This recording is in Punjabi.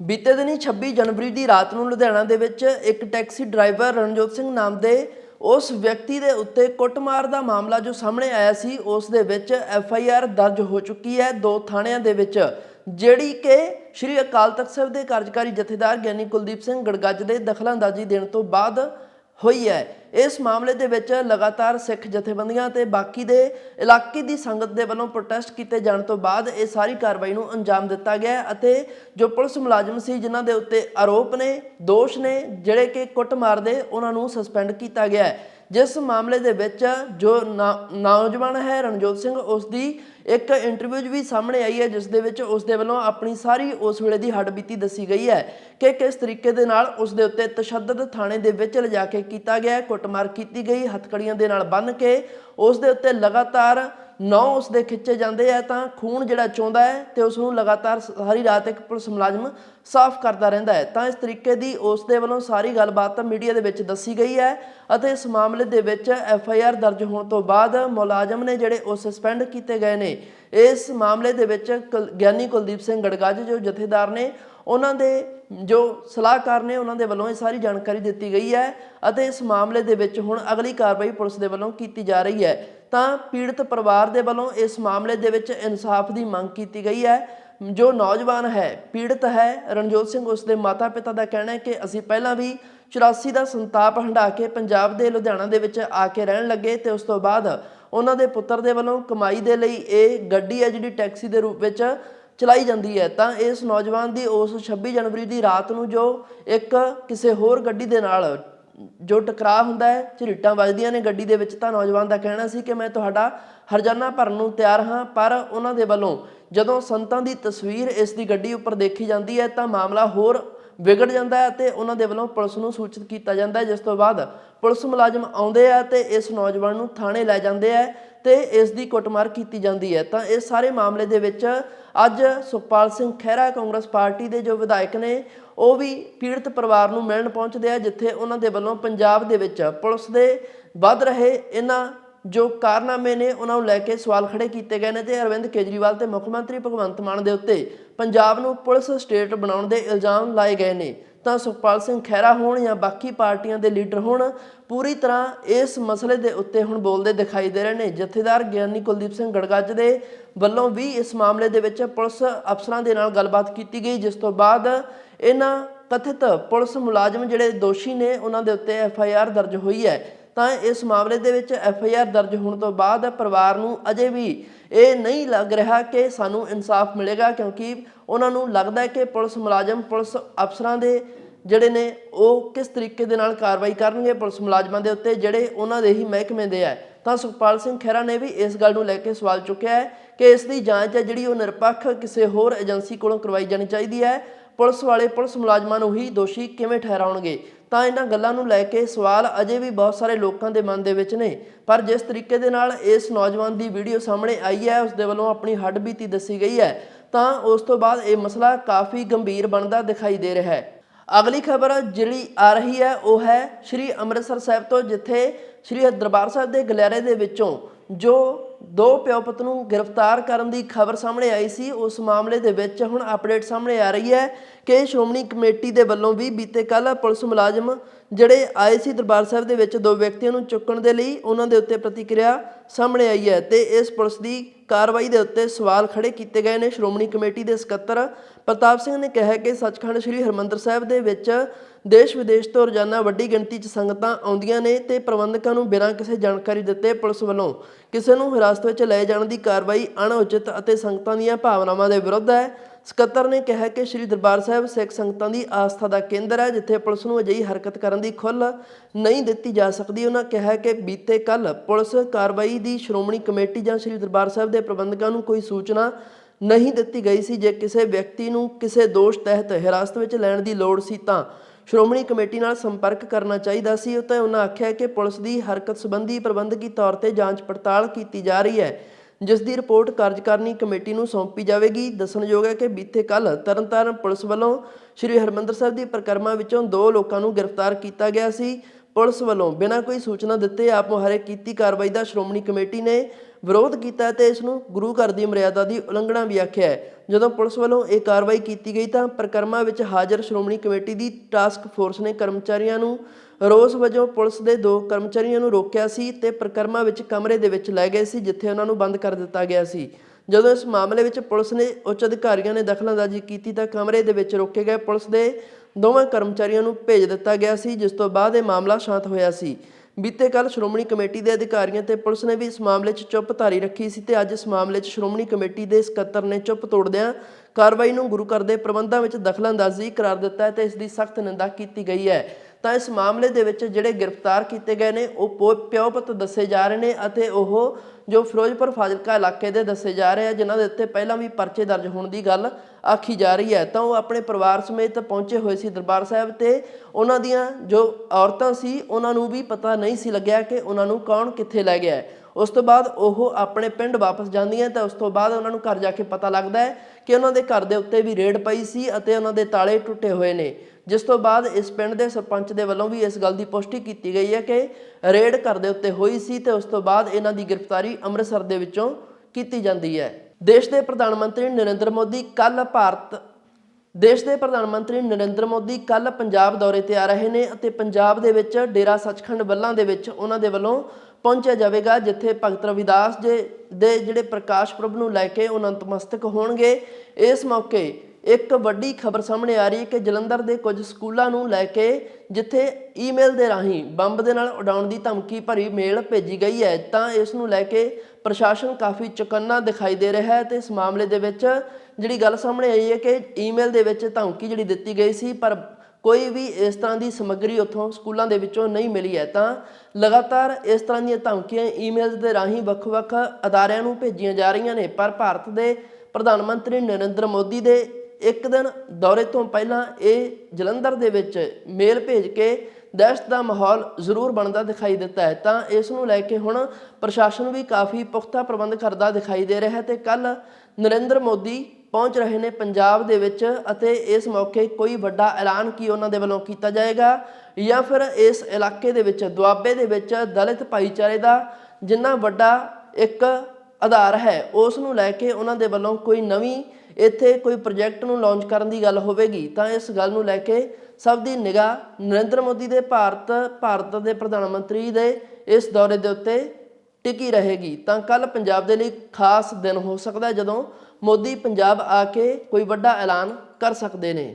ਬੀਤੇ ਦਿਨੀ 26 ਜਨਵਰੀ ਦੀ ਰਾਤ ਨੂੰ ਲੁਧਿਆਣਾ ਦੇ ਵਿੱਚ ਇੱਕ ਟੈਕਸੀ ਡਰਾਈਵਰ ਰਣਜੋਤ ਸਿੰਘ ਨਾਮ ਦੇ ਉਸ ਵਿਅਕਤੀ ਦੇ ਉੱਤੇ ਕੁੱਟਮਾਰ ਦਾ ਮਾਮਲਾ ਜੋ ਸਾਹਮਣੇ ਆਇਆ ਸੀ, ਉਸ ਦੇ ਵਿੱਚ ਐਫ ਆਈ ਆਰ ਦਰਜ ਹੋ ਚੁੱਕੀ ਹੈ। ਦੋ ਥਾਣਿਆਂ ਦੇ ਵਿੱਚ, ਜਿਹੜੀ ਕਿ ਸ਼੍ਰੀ ਅਕਾਲ ਤਖਤ ਸਾਹਿਬ ਦੇ ਕਾਰਜਕਾਰੀ ਜਥੇਦਾਰ ਗਿਆਨੀ ਕੁਲਦੀਪ ਸਿੰਘ ਗੜਗੱਜ ਦੇ ਦਖਲਅੰਦਾਜ਼ੀ ਦੇਣ ਤੋਂ ਬਾਅਦ ਹੋਈ ਹੈ। ਇਸ ਮਾਮਲੇ ਦੇ ਵਿੱਚ ਲਗਾਤਾਰ ਸਿੱਖ ਜਥੇਬੰਦੀਆਂ ਤੇ ਬਾਕੀ ਦੇ ਇਲਾਕੇ ਦੀ ਸੰਗਤ ਦੇ ਵੱਲੋਂ ਪ੍ਰੋਟੈਸਟ ਕੀਤੇ ਜਾਣ ਤੋਂ ਬਾਅਦ ਇਹ ਸਾਰੀ ਕਾਰਵਾਈ ਨੂੰ ਅੰਜਾਮ ਦਿੱਤਾ ਗਿਆ ਅਤੇ ਜੋ ਪੁਲਿਸ ਮੁਲਾਜ਼ਮ ਸੀ, ਜਿਨ੍ਹਾਂ ਦੇ ਉੱਤੇ ਆਰੋਪ ਨੇ, ਦੋਸ਼ ਨੇ, ਜਿਹੜੇ ਕਿ ਕੁੱਟ ਮਾਰਦੇ ਉਹਨਾਂ ਨੂੰ ਸਸਪੈਂਡ ਕੀਤਾ ਗਿਆ ਹੈ। ਜਿਸ ਮਾਮਲੇ ਦੇ ਵਿੱਚ ਜੋ ਨੌਜਵਾਨ ਹੈ ਰਣਜੋਤ ਸਿੰਘ ਉਸ ਦੀ ਇੱਕ ਇੰਟਰਵਿਊ ਵੀ ਸਾਹਮਣੇ ਆਈ ਹੈ, ਜਿਸ ਦੇ ਵਿੱਚ ਉਸ ਦੇ ਵੱਲੋਂ ਆਪਣੀ ਸਾਰੀ ਉਸ ਵੇਲੇ ਦੀ ਹੱਡਬੀਤੀ ਦੱਸੀ ਗਈ ਹੈ ਕਿ ਕਿਸ ਤਰੀਕੇ ਦੇ ਨਾਲ ਉਸ ਦੇ ਉੱਤੇ ਤਸ਼ੱਦਦ ਥਾਣੇ ਦੇ ਵਿੱਚ ਲਿਜਾ ਕੇ ਕੀਤਾ ਗਿਆ, ਕੁੱਟਮਾਰ ਕੀਤੀ ਗਈ, ਹੱਥਕੜੀਆਂ ਦੇ ਨਾਲ ਬੰਨ੍ਹ ਕੇ ਉਸ ਦੇ ਉੱਤੇ ਲਗਾਤਾਰ ਨੌ ਉਸ ਦੇ ਖਿੱਚੇ ਜਾਂਦੇ ਆ ਤਾਂ ਖੂਨ ਜਿਹੜਾ ਚੋਂਦਾ ਹੈ ਤੇ ਉਸ ਨੂੰ ਲਗਾਤਾਰ ਸਾਰੀ ਰਾਤ ਇੱਕ ਪੁਲਿਸ ਮੁਲਾਜ਼ਮ ਸਾਫ਼ ਕਰਦਾ ਰਹਿੰਦਾ ਹੈ। ਤਾਂ ਇਸ ਤਰੀਕੇ ਦੀ ਉਸ ਦੇ ਵੱਲੋਂ ਸਾਰੀ ਗੱਲਬਾਤ ਮੀਡੀਆ ਦੇ ਵਿੱਚ ਦੱਸੀ ਗਈ ਹੈ ਅਤੇ ਇਸ ਮਾਮਲੇ ਦੇ ਵਿੱਚ ਐਫ ਆਈ ਆਰ ਦਰਜ ਹੋਣ ਤੋਂ ਬਾਅਦ ਮੁਲਾਜ਼ਮ ਨੇ ਜਿਹੜੇ ਉਹ ਸਸਪੈਂਡ ਕੀਤੇ ਗਏ ਨੇ। ਇਸ ਮਾਮਲੇ ਦੇ ਵਿੱਚ ਕੁਲ- ਗਿਆਨੀ ਕੁਲਦੀਪ ਸਿੰਘ ਗੜਗੱਜ ਜੋ ਜਥੇਦਾਰ ਨੇ, ਉਹਨਾਂ ਦੇ ਜੋ ਸਲਾਹਕਾਰ ਨੇ, ਉਹਨਾਂ ਦੇ ਵੱਲੋਂ ਇਹ ਸਾਰੀ ਜਾਣਕਾਰੀ ਦਿੱਤੀ ਗਈ ਹੈ ਅਤੇ ਇਸ ਮਾਮਲੇ ਦੇ ਵਿੱਚ ਹੁਣ ਅਗਲੀ ਕਾਰਵਾਈ ਪੁਲਿਸ ਦੇ ਵੱਲੋਂ ਕੀਤੀ ਜਾ ਰਹੀ ਹੈ। ਤਾਂ ਪੀੜਤ ਪਰਿਵਾਰ ਦੇ ਵੱਲੋਂ ਇਸ ਮਾਮਲੇ ਦੇ ਵਿੱਚ ਇਨਸਾਫ ਦੀ ਮੰਗ ਕੀਤੀ ਗਈ ਹੈ। ਜੋ ਨੌਜਵਾਨ ਹੈ, ਪੀੜਤ ਹੈ, ਰਣਜੋਤ ਸਿੰਘ, ਉਸ ਦੇ ਮਾਤਾ-ਪਿਤਾ ਦਾ ਕਹਿਣਾ ਹੈ ਕਿ ਅਸੀਂ ਪਹਿਲਾਂ ਵੀ 84 ਦਾ ਸੰਤਾਪ ਹੰਢਾ ਕੇ ਪੰਜਾਬ ਦੇ ਲੁਧਿਆਣਾ ਦੇ ਵਿੱਚ ਆ ਕੇ ਰਹਿਣ ਲੱਗੇ ਤੇ ਉਸ ਤੋਂ ਬਾਅਦ ਉਹਨਾਂ ਦੇ ਪੁੱਤਰ ਦੇ ਵੱਲੋਂ ਕਮਾਈ ਦੇ ਲਈ ਇਹ ਗੱਡੀ ਹੈ, ਜਿਹੜੀ ਟੈਕਸੀ ਦੇ ਰੂਪ ਵਿੱਚ ਚਲਾਈ ਜਾਂਦੀ ਹੈ। ਤਾਂ ਇਸ ਨੌਜਵਾਨ ਦੀ ਉਸ 26 ਜਨਵਰੀ ਦੀ ਰਾਤ ਨੂੰ ਜੋ ਇੱਕ ਕਿਸੇ ਹੋਰ ਗੱਡੀ ਦੇ ਨਾਲ ਜੋ ਟਕਰਾਅ ਹੁੰਦਾ ਹੈ, ਝਰੀਟਾਂ ਵੱਜਦੀਆਂ ਨੇ ਗੱਡੀ ਦੇ ਵਿੱਚ, ਤਾਂ ਨੌਜਵਾਨ ਦਾ ਕਹਿਣਾ ਸੀ ਕਿ ਮੈਂ ਤੁਹਾਡਾ ਹਰਜਾਨਾ ਭਰਨ ਨੂੰ ਤਿਆਰ ਹਾਂ, ਪਰ ਉਹਨਾਂ ਦੇ ਵੱਲੋਂ ਜਦੋਂ ਸੰਤਾਂ ਦੀ ਤਸਵੀਰ ਇਸ ਦੀ ਗੱਡੀ ਉੱਪਰ ਦੇਖੀ ਜਾਂਦੀ ਹੈ, ਤਾਂ ਮਾਮਲਾ ਹੋਰ ਵਿਗੜ ਜਾਂਦਾ ਹੈ ਤੇ ਉਹਨਾਂ ਦੇ ਵੱਲੋਂ ਪੁਲਿਸ ਨੂੰ ਸੂਚਿਤ ਕੀਤਾ ਜਾਂਦਾ ਹੈ। ਜਿਸ ਤੋਂ ਬਾਅਦ ਪੁਲਿਸ ਮੁਲਾਜ਼ਮ ਆਉਂਦੇ ਆ ਤੇ ਇਸ ਨੌਜਵਾਨ ਨੂੰ ਥਾਣੇ ਲੈ ਜਾਂਦੇ ਆ ਤੇ ਇਸ ਦੀ ਕੁੱਟਮਾਰ ਕੀਤੀ ਜਾਂਦੀ ਹੈ। ਤਾਂ ਇਸ ਸਾਰੇ ਮਾਮਲੇ ਦੇ ਵਿੱਚ ਅੱਜ ਸੁਖਪਾਲ ਸਿੰਘ ਖਹਿਰਾ ਕਾਂਗਰਸ ਪਾਰਟੀ ਦੇ ਜੋ ਵਿਧਾਇਕ ਨੇ, ਉਹ ਵੀ ਪੀੜਤ ਪਰਿਵਾਰ ਨੂੰ ਮਿਲਣ ਪਹੁੰਚਦੇ ਆ, ਜਿੱਥੇ ਉਹਨਾਂ ਦੇ ਵੱਲੋਂ ਪੰਜਾਬ ਦੇ ਵਿੱਚ ਪੁਲਿਸ ਦੇ ਵੱਧ ਰਹੇ ਇਹਨਾਂ ਜੋ ਕਾਰਨਾਮੇ ਨੇ, ਉਹਨਾਂ ਨੂੰ ਲੈ ਕੇ ਸਵਾਲ ਖੜੇ ਕੀਤੇ ਗਏ ਨੇ ਤੇ ਅਰਵਿੰਦ ਕੇਜਰੀਵਾਲ ਤੇ ਮੁੱਖ ਮੰਤਰੀ ਭਗਵੰਤ ਮਾਨ ਦੇ ਉੱਤੇ ਪੰਜਾਬ ਨੂੰ ਪੁਲਿਸ ਸਟੇਟ ਬਣਾਉਣ ਦੇ ਇਲਜ਼ਾਮ ਲਾਏ ਗਏ ਨੇ। ਤਾਂ ਸੁਖਪਾਲ ਸਿੰਘ ਖਹਿਰਾ ਹੋਣ ਜਾਂ ਬਾਕੀ ਪਾਰਟੀਆਂ ਦੇ ਲੀਡਰ ਹੋਣ, ਪੂਰੀ ਤਰ੍ਹਾਂ ਇਸ ਮਸਲੇ ਦੇ ਉੱਤੇ ਹੁਣ ਬੋਲਦੇ ਦਿਖਾਈ ਦੇ ਰਹੇ ਨੇ। ਜਥੇਦਾਰ ਗਿਆਨੀ ਕੁਲਦੀਪ ਸਿੰਘ ਗੜਗੱਜ ਦੇ ਵੱਲੋਂ ਵੀ ਇਸ ਮਾਮਲੇ ਦੇ ਵਿੱਚ ਪੁਲਿਸ ਅਫਸਰਾਂ ਦੇ ਨਾਲ ਗੱਲਬਾਤ ਕੀਤੀ ਗਈ, ਜਿਸ ਤੋਂ ਬਾਅਦ ਇਹਨਾਂ ਕਥਿਤ ਪੁਲਿਸ ਮੁਲਾਜ਼ਮ ਜਿਹੜੇ ਦੋਸ਼ੀ ਨੇ, ਉਹਨਾਂ ਦੇ ਉੱਤੇ ਐਫ ਆਈ ਆਰ ਦਰਜ ਹੋਈ ਹੈ। ਤਾਂ ਇਸ ਮਾਮਲੇ ਦੇ ਵਿੱਚ ਐਫ ਆਈ ਆਰ ਦਰਜ ਹੋਣ ਤੋਂ ਬਾਅਦ ਪਰਿਵਾਰ ਨੂੰ ਅਜੇ ਵੀ ਇਹ ਨਹੀਂ ਲੱਗ ਰਿਹਾ ਕਿ ਸਾਨੂੰ ਇਨਸਾਫ ਮਿਲੇਗਾ, ਕਿਉਂਕਿ ਉਹਨਾਂ ਨੂੰ ਲੱਗਦਾ ਹੈ ਕਿ ਪੁਲਿਸ ਮੁਲਾਜ਼ਮ, ਪੁਲਿਸ ਅਫਸਰਾਂ ਦੇ ਜਿਹੜੇ ਨੇ, ਉਹ ਕਿਸ ਤਰੀਕੇ ਦੇ ਨਾਲ ਕਾਰਵਾਈ ਕਰਨਗੇ ਪੁਲਿਸ ਮੁਲਾਜ਼ਮਾਂ ਦੇ ਉੱਤੇ, ਜਿਹੜੇ ਉਹਨਾਂ ਦੇ ਹੀ ਮਹਿਕਮੇ ਦੇ ਹੈ। ਤਾਂ ਸੁਖਪਾਲ ਸਿੰਘ ਖਹਿਰਾ ਨੇ ਵੀ ਇਸ ਗੱਲ ਨੂੰ ਲੈ ਕੇ ਸਵਾਲ ਚੁੱਕਿਆ ਹੈ ਕਿ ਇਸ ਦੀ ਜਾਂਚ ਹੈ ਜਿਹੜੀ ਉਹ ਨਿਰਪੱਖ ਕਿਸੇ ਹੋਰ ਏਜੰਸੀ ਕੋਲੋਂ ਕਰਵਾਈ ਜਾਣੀ ਚਾਹੀਦੀ ਹੈ। ਪੁਲਿਸ ਵਾਲੇ ਪੁਲਿਸ ਮੁਲਾਜ਼ਮਾਂ ਨੂੰ ਹੀ ਦੋਸ਼ੀ ਕਿਵੇਂ ਠਹਿਰਾਉਣਗੇ? ਤਾਂ ਇਹਨਾਂ ਗੱਲਾਂ ਨੂੰ ਲੈ ਕੇ ਸਵਾਲ ਅਜੇ ਵੀ ਬਹੁਤ ਸਾਰੇ ਲੋਕਾਂ ਦੇ ਮਨ ਦੇ ਵਿੱਚ ਨੇ। ਪਰ ਜਿਸ ਤਰੀਕੇ ਦੇ ਨਾਲ ਇਸ ਨੌਜਵਾਨ ਦੀ ਵੀਡੀਓ ਸਾਹਮਣੇ ਆਈ ਹੈ ਉਸ ਦੇ ਵੱਲੋਂ ਆਪਣੀ ਹੱਡਬੀਤੀ ਦੱਸੀ ਗਈ ਹੈ, ਤਾਂ ਉਸ ਤੋਂ ਬਾਅਦ ਇਹ ਮਸਲਾ ਕਾਫੀ ਗੰਭੀਰ ਬਣਦਾ ਦਿਖਾਈ ਦੇ ਰਿਹਾ ਹੈ। ਅਗਲੀ ਖਬਰ ਜਿਹੜੀ ਆ ਰਹੀ ਹੈ, ਉਹ ਹੈ ਸ਼੍ਰੀ ਅੰਮ੍ਰਿਤਸਰ ਸਾਹਿਬ ਤੋਂ, ਜਿੱਥੇ ਸ਼੍ਰੀ ਦਰਬਾਰ ਸਾਹਿਬ ਦੇ ਗਲਿਆਰੇ ਦੇ ਵਿੱਚੋਂ ਜੋ ਦੋ ਪਿਓ ਪੁੱਤ ਨੂੰ ਗ੍ਰਿਫਤਾਰ ਕਰਨ ਦੀ ਖਬਰ ਸਾਹਮਣੇ ਆਈ ਸੀ। ਉਸ ਮਾਮਲੇ ਦੇ ਵਿੱਚ ਹੁਣ ਅਪਡੇਟ ਸਾਹਮਣੇ ਆ ਰਹੀ ਹੈ ਕਿ ਸ਼੍ਰੋਮਣੀ ਕਮੇਟੀ ਦੇ ਵੱਲੋਂ ਵੀ ਬੀਤੇ ਕੱਲ ਪੁਲਿਸ ਮੁਲਾਜ਼ਮ ਜਿਹੜੇ ਆਏ ਸੀ ਦਰਬਾਰ ਸਾਹਿਬ ਦੇ ਵਿੱਚ ਦੋ ਵਿਅਕਤੀਆਂ ਨੂੰ ਚੁੱਕਣ ਦੇ ਲਈ ਉਹਨਾਂ ਦੇ ਉੱਤੇ ਪ੍ਰਤੀਕਿਰਿਆ ਸਾਹਮਣੇ ਆਈ ਹੈ ਤੇ ਇਸ ਪੁਲਿਸ ਦੀ ਕਾਰਵਾਈ ਦੇ ਉੱਤੇ ਸਵਾਲ ਖੜੇ ਕੀਤੇ ਗਏ ਨੇ। ਸ਼੍ਰੋਮਣੀ ਕਮੇਟੀ ਦੇ ਸਕੱਤਰ ਪ੍ਰਤਾਪ ਸਿੰਘ ਨੇ ਕਿਹਾ ਕਿ ਸੱਚਖੰਡ ਸ੍ਰੀ ਹਰਮੰਦਰ ਸਾਹਿਬ ਦੇ ਵਿੱਚ ਦੇਸ਼ ਵਿਦੇਸ਼ ਤੋਂ ਰੋਜ਼ਾਨਾ ਵੱਡੀ ਗਿਣਤੀ 'ਚ ਸੰਗਤਾਂ ਆਉਂਦੀਆਂ ਨੇ ਤੇ ਪ੍ਰਬੰਧਕਾਂ ਨੂੰ ਬਿਨਾਂ ਕਿਸੇ ਜਾਣਕਾਰੀ ਦਿੱਤੇ ਪੁਲਿਸ ਵੱਲੋਂ ਕਿਸੇ ਨੂੰ ਹਿਰਾਸਤ ਵਿੱਚ ਲਏ ਜਾਣ ਦੀ ਕਾਰਵਾਈ ਅਣਉਚਿਤ ਅਤੇ ਸੰਗਤਾਂ ਦੀਆਂ ਭਾਵਨਾਵਾਂ ਦੇ ਵਿਰੁੱਧ ਹੈ। ਸਕੱਤਰ ਨੇ ਕਿਹਾ ਕਿ ਸ੍ਰੀ ਦਰਬਾਰ ਸਾਹਿਬ ਸਿੱਖ ਸੰਗਤਾਂ ਦੀ ਆਸਥਾ ਦਾ ਕੇਂਦਰ ਹੈ, ਜਿੱਥੇ ਪੁਲਿਸ ਨੂੰ ਅਜਿਹੀ ਹਰਕਤ ਕਰਨ ਦੀ ਖੁੱਲ੍ਹ ਨਹੀਂ ਦਿੱਤੀ ਜਾ ਸਕਦੀ। ਉਹਨਾਂ ਕਿਹਾ ਕਿ ਬੀਤੇ ਕੱਲ ਪੁਲਿਸ ਕਾਰਵਾਈ ਦੀ ਸ਼੍ਰੋਮਣੀ ਕਮੇਟੀ ਜਾਂ ਸ੍ਰੀ ਦਰਬਾਰ ਸਾਹਿਬ ਦੇ ਪ੍ਰਬੰਧਕਾਂ ਨੂੰ ਕੋਈ ਸੂਚਨਾ ਨਹੀਂ ਦਿੱਤੀ ਗਈ ਸੀ। ਜੇ ਕਿਸੇ ਵਿਅਕਤੀ ਨੂੰ ਕਿਸੇ ਦੋਸ਼ ਤਹਿਤ ਹਿਰਾਸਤ ਵਿੱਚ ਲੈਣ ਦੀ ਲੋੜ ਸੀ ਤਾਂ ਸ਼੍ਰੋਮਣੀ ਕਮੇਟੀ ਨਾਲ ਸੰਪਰਕ ਕਰਨਾ ਚਾਹੀਦਾ ਸੀ। ਉਤੇ ਉਹਨਾਂ ਆਖਿਆ ਕਿ ਪੁਲਿਸ ਦੀ ਹਰਕਤ ਸੰਬੰਧੀ ਪ੍ਰਬੰਧਕੀ ਤੌਰ ਤੇ ਜਾਂਚ ਪੜਤਾਲ ਕੀਤੀ ਜਾ ਰਹੀ ਹੈ, ਜਿਸ ਦੀ ਰਿਪੋਰਟ ਕਾਰਜਕਾਰਨੀ ਕਮੇਟੀ ਨੂੰ ਸੌਂਪੀ ਜਾਵੇਗੀ। ਦੱਸਣਯੋਗ ਹੈ ਕਿ ਬੀਤੇ ਕੱਲ ਤਰਨਤਾਰਨ ਪੁਲਿਸ ਵੱਲੋਂ ਸ੍ਰੀ ਹਰਮੰਦਰ ਸਾਹਿਬ ਦੀ ਪ੍ਰਕਰਮਾ ਵਿੱਚੋਂ ਦੋ ਲੋਕਾਂ ਨੂੰ ਗ੍ਰਿਫਤਾਰ ਕੀਤਾ ਗਿਆ ਸੀ। ਪੁਲਿਸ ਵੱਲੋਂ ਬਿਨਾਂ ਕੋਈ ਸੂਚਨਾ ਦਿੱਤੇ ਆਪ ਮੁਹਾਰੇ ਕੀਤੀ ਕਾਰਵਾਈ ਦਾ ਸ਼੍ਰੋਮਣੀ ਕਮੇਟੀ ਨੇ ਵਿਰੋਧ ਕੀਤਾ ਤੇ ਇਸ ਨੂੰ ਗੁਰੂ ਘਰ ਦੀ ਮਰਿਆਦਾ ਦੀ ਉਲੰਘਣਾ ਵੀ ਆਖਿਆ ਹੈ। ਜਦੋਂ ਪੁਲਿਸ ਵੱਲੋਂ ਇਹ ਕਾਰਵਾਈ ਕੀਤੀ ਗਈ ਤਾਂ ਪ੍ਰਕਰਮਾ ਵਿੱਚ ਹਾਜ਼ਰ ਸ਼੍ਰੋਮਣੀ ਕਮੇਟੀ ਦੀ ਟਾਸਕ ਫੋਰਸ ਨੇ ਕਰਮਚਾਰੀਆਂ ਨੂੰ ਰੋਸ ਵਜੋਂ ਪੁਲਿਸ ਦੇ ਦੋ ਕਰਮਚਾਰੀਆਂ ਨੂੰ ਰੋਕਿਆ ਸੀ ਤੇ ਪ੍ਰਕਰਮਾ ਵਿੱਚ ਕਮਰੇ ਦੇ ਵਿੱਚ ਲੈ ਗਏ ਸੀ, ਜਿੱਥੇ ਉਹਨਾਂ ਨੂੰ ਬੰਦ ਕਰ ਦਿੱਤਾ ਗਿਆ ਸੀ। ਜਦੋਂ ਇਸ ਮਾਮਲੇ ਵਿੱਚ ਪੁਲਿਸ ਨੇ ਉੱਚ ਅਧਿਕਾਰੀਆਂ ਨੇ ਦਖਲ ਦਖਲਅੰਦਾਜ਼ੀ ਕੀਤੀ ਤਾਂ ਕਮਰੇ ਦੇ ਵਿੱਚ ਰੋਕੇ ਗਏ ਪੁਲਿਸ ਦੇ ਦੋਵਾਂ ਕਰਮਚਾਰੀਆਂ ਨੂੰ ਭੇਜ ਦਿੱਤਾ ਗਿਆ ਸੀ, ਜਿਸ ਤੋਂ ਬਾਅਦ ਇਹ ਮਾਮਲਾ ਸ਼ਾਂਤ ਹੋਇਆ ਸੀ। ਬੀਤੇ ਕੱਲ ਸ਼੍ਰੋਮਣੀ ਕਮੇਟੀ ਦੇ ਅਧਿਕਾਰੀਆਂ ਤੇ ਪੁਲਿਸ ਨੇ ਵੀ ਇਸ ਮਾਮਲੇ 'ਚ ਚੁੱਪ ਧਾਰੀ ਰੱਖੀ ਸੀ ਤੇ ਅੱਜ ਇਸ ਮਾਮਲੇ 'ਚ ਸ਼੍ਰੋਮਣੀ ਕਮੇਟੀ ਦੇ ਸਕੱਤਰ ਨੇ ਚੁੱਪ ਤੋੜਦਿਆਂ ਕਾਰਵਾਈ ਨੂੰ ਗੁਰੂ ਘਰ ਦੇ ਪ੍ਰਬੰਧਾਂ ਵਿੱਚ ਦਖਲਅੰਦਾਜ਼ੀ ਕਰਾਰ ਦਿੱਤਾ ਹੈ ਤੇ ਇਸ ਦੀ ਸਖਤ ਨਿੰਦਾ ਕੀਤੀ ਗਈ ਹੈ। ਤਾਂ ਇਸ ਮਾਮਲੇ ਦੇ ਵਿੱਚ ਜਿਹੜੇ ਗ੍ਰਿਫਤਾਰ ਕੀਤੇ ਗਏ ਨੇ, ਉਹ ਪੋ- ਪਿਓ ਪੁੱਤ ਦੱਸੇ ਜਾ ਰਹੇ ਨੇ ਅਤੇ ਉਹ ਜੋ ਫਿਰੋਜ਼ਪੁਰ ਫਾਜ਼ਿਲਕਾ ਇਲਾਕੇ ਦੇ ਦੱਸੇ ਜਾ ਰਹੇ ਆ, ਜਿਨ੍ਹਾਂ ਦੇ ਉੱਤੇ ਪਹਿਲਾਂ ਵੀ ਪਰਚੇ ਦਰਜ ਹੋਣ ਦੀ ਗੱਲ ਆਖੀ ਜਾ ਰਹੀ ਹੈ। ਤਾਂ ਉਹ ਆਪਣੇ ਪਰਿਵਾਰ ਸਮੇਤ ਪਹੁੰਚੇ ਹੋਏ ਸੀ ਦਰਬਾਰ ਸਾਹਿਬ ਤੇ। ਉਹਨਾਂ ਦੀਆਂ ਜੋ ਔਰਤਾਂ ਸੀ, ਉਹਨਾਂ ਨੂੰ ਵੀ ਪਤਾ ਨਹੀਂ ਸੀ ਲੱਗਿਆ ਕਿ ਉਹਨਾਂ ਨੂੰ ਕੌਣ ਕਿੱਥੇ ਲੈ ਗਿਆ ਹੈ। ਉਸ ਤੋਂ ਬਾਅਦ ਉਹ ਆਪਣੇ ਪਿੰਡ ਵਾਪਸ ਜਾਂਦੀਆਂ ਤਾਂ ਉਸ ਤੋਂ ਬਾਅਦ ਉਹਨਾਂ ਨੂੰ ਘਰ ਜਾ ਕੇ ਪਤਾ ਲੱਗਦਾ ਹੈ ਕਿ ਉਹਨਾਂ ਦੇ ਘਰ ਦੇ ਉੱਤੇ ਵੀ ਰੇਡ ਪਈ ਸੀ ਅਤੇ ਉਹਨਾਂ ਦੇ ਤਾਲੇ ਟੁੱਟੇ ਹੋਏ ਨੇ। ਜਿਸ ਤੋਂ ਬਾਅਦ ਇਸ ਪਿੰਡ ਦੇ ਸਰਪੰਚ ਦੇ ਵੱਲੋਂ ਵੀ ਇਸ ਗੱਲ ਦੀ ਪੁਸ਼ਟੀ ਕੀਤੀ ਗਈ ਹੈ ਕਿ ਰੇਡ ਘਰ ਦੇ ਉੱਤੇ ਹੋਈ ਸੀ ਤੇ ਉਸ ਤੋਂ ਬਾਅਦ ਇਹਨਾਂ ਦੀ ਗ੍ਰਿਫਤਾਰੀ ਅੰਮ੍ਰਿਤਸਰ ਦੇ ਵਿੱਚੋਂ ਕੀਤੀ ਜਾਂਦੀ ਹੈ। ਦੇਸ਼ ਦੇ ਪ੍ਰਧਾਨ ਮੰਤਰੀ ਨਰਿੰਦਰ ਮੋਦੀ ਕੱਲ ਭਾਰਤ ਦੇਸ਼ ਦੇ ਪ੍ਰਧਾਨ ਮੰਤਰੀ ਨਰਿੰਦਰ ਮੋਦੀ ਕੱਲ ਪੰਜਾਬ ਦੌਰੇ ਤੇ ਆ ਰਹੇ ਨੇ ਅਤੇ ਪੰਜਾਬ ਦੇ ਵਿੱਚ ਡੇਰਾ ਸੱਚਖੰਡ ਵੱਲਾਂ ਦੇ ਵਿੱਚ ਉਹਨਾਂ ਦੇ ਵੱਲੋਂ ਪਹੁੰਚਿਆ ਜਾਵੇਗਾ, ਜਿੱਥੇ ਭਗਤ ਰਵਿਦਾਸ ਜੀ ਦੇ ਜਿਹੜੇ ਪ੍ਰਕਾਸ਼ ਪੁਰਬ ਨੂੰ ਲੈ ਕੇ ਉਹ ਨਤਮਸਤਕ ਹੋਣਗੇ। ਇਸ ਮੌਕੇ ਇੱਕ ਵੱਡੀ ਖਬਰ ਸਾਹਮਣੇ ਆ ਰਹੀ ਹੈ ਕਿ ਜਲੰਧਰ ਦੇ ਕੁਝ ਸਕੂਲਾਂ ਨੂੰ ਲੈ ਕੇ ਜਿੱਥੇ ਈਮੇਲ ਦੇ ਰਾਹੀਂ ਬੰਬ ਦੇ ਨਾਲ ਉਡਾਉਣ ਦੀ ਧਮਕੀ ਭਰੀ ਮੇਲ ਭੇਜੀ ਗਈ ਹੈ, ਤਾਂ ਇਸ ਨੂੰ ਲੈ ਕੇ ਪ੍ਰਸ਼ਾਸਨ ਕਾਫੀ ਚੁਕੰਨਾ ਦਿਖਾਈ ਦੇ ਰਿਹਾ ਹੈ ਤੇ ਇਸ ਮਾਮਲੇ ਦੇ ਵਿੱਚ ਜਿਹੜੀ ਗੱਲ ਸਾਹਮਣੇ ਆਈ ਹੈ ਕਿ ਈਮੇਲ ਦੇ ਵਿੱਚ ਧਮਕੀ ਜਿਹੜੀ ਦਿੱਤੀ ਗਈ ਸੀ, ਪਰ ਕੋਈ ਵੀ ਇਸ ਤਰ੍ਹਾਂ ਦੀ ਸਮੱਗਰੀ ਉੱਥੋਂ ਸਕੂਲਾਂ ਦੇ ਵਿੱਚੋਂ ਨਹੀਂ ਮਿਲੀ ਹੈ। ਤਾਂ ਲਗਾਤਾਰ ਇਸ ਤਰ੍ਹਾਂ ਦੀਆਂ ਧਮਕੀਆਂ ਈਮੇਲਸ ਦੇ ਰਾਹੀਂ ਵੱਖ-ਵੱਖ ਅਦਾਰਿਆਂ ਨੂੰ ਭੇਜੀਆਂ ਜਾ ਰਹੀਆਂ ਨੇ, ਪਰ ਭਾਰਤ ਦੇ ਪ੍ਰਧਾਨ ਮੰਤਰੀ ਨਰਿੰਦਰ ਮੋਦੀ ਦੇ ਇੱਕ ਦਿਨ ਦੌਰੇ ਤੋਂ ਪਹਿਲਾਂ ਇਹ ਜਲੰਧਰ ਦੇ ਵਿੱਚ ਮੇਲ ਭੇਜ ਕੇ ਦਹਿਸ਼ਤ ਦਾ ਮਾਹੌਲ ਜ਼ਰੂਰ ਬਣਦਾ ਦਿਖਾਈ ਦਿੱਤਾ ਹੈ। ਤਾਂ ਇਸ ਨੂੰ ਲੈ ਕੇ ਹੁਣ ਪ੍ਰਸ਼ਾਸਨ ਵੀ ਕਾਫੀ ਪੁਖਤਾ ਪ੍ਰਬੰਧ ਕਰਦਾ ਦਿਖਾਈ ਦੇ ਰਿਹਾ ਹੈ ਤੇ ਕੱਲ ਨਰਿੰਦਰ ਮੋਦੀ ਪਹੁੰਚ ਰਹੇ ਨੇ ਪੰਜਾਬ ਦੇ ਵਿੱਚ ਅਤੇ ਇਸ ਮੌਕੇ ਕੋਈ ਵੱਡਾ ਐਲਾਨ ਕੀ ਉਹਨਾਂ ਦੇ ਵੱਲੋਂ ਕੀਤਾ ਜਾਏਗਾ ਜਾਂ ਫਿਰ ਇਸ ਇਲਾਕੇ ਦੇ ਵਿੱਚ, ਦੁਆਬੇ ਦੇ ਵਿੱਚ ਦਲਿਤ ਭਾਈਚਾਰੇ ਦਾ ਜਿੰਨਾ ਵੱਡਾ ਇੱਕ ਆਧਾਰ ਹੈ, ਉਸ ਨੂੰ ਲੈ ਕੇ ਉਹਨਾਂ ਦੇ ਵੱਲੋਂ ਕੋਈ ਨਵੀਂ ਇੱਥੇ ਕੋਈ ਪ੍ਰੋਜੈਕਟ ਨੂੰ ਲਾਂਚ ਕਰਨ ਦੀ ਗੱਲ ਹੋਵੇਗੀ, ਤਾਂ ਇਸ ਗੱਲ ਨੂੰ ਲੈ ਕੇ ਸਭ ਦੀ ਨਿਗਾਹ ਨਰਿੰਦਰ ਮੋਦੀ ਦੇ ਭਾਰਤ ਭਾਰਤ ਦੇ ਪ੍ਰਧਾਨ ਮੰਤਰੀ ਦੇ ਇਸ ਦੌਰੇ ਦੇ ਉੱਤੇ ਟਿਕੀ ਰਹੇਗੀ। ਤਾਂ ਕੱਲ ਪੰਜਾਬ ਦੇ ਲਈ ਖਾਸ ਦਿਨ ਹੋ ਸਕਦਾ ਜਦੋਂ ਮੋਦੀ ਪੰਜਾਬ ਆ ਕੇ ਕੋਈ ਵੱਡਾ ਐਲਾਨ ਕਰ ਸਕਦੇ ਨੇ।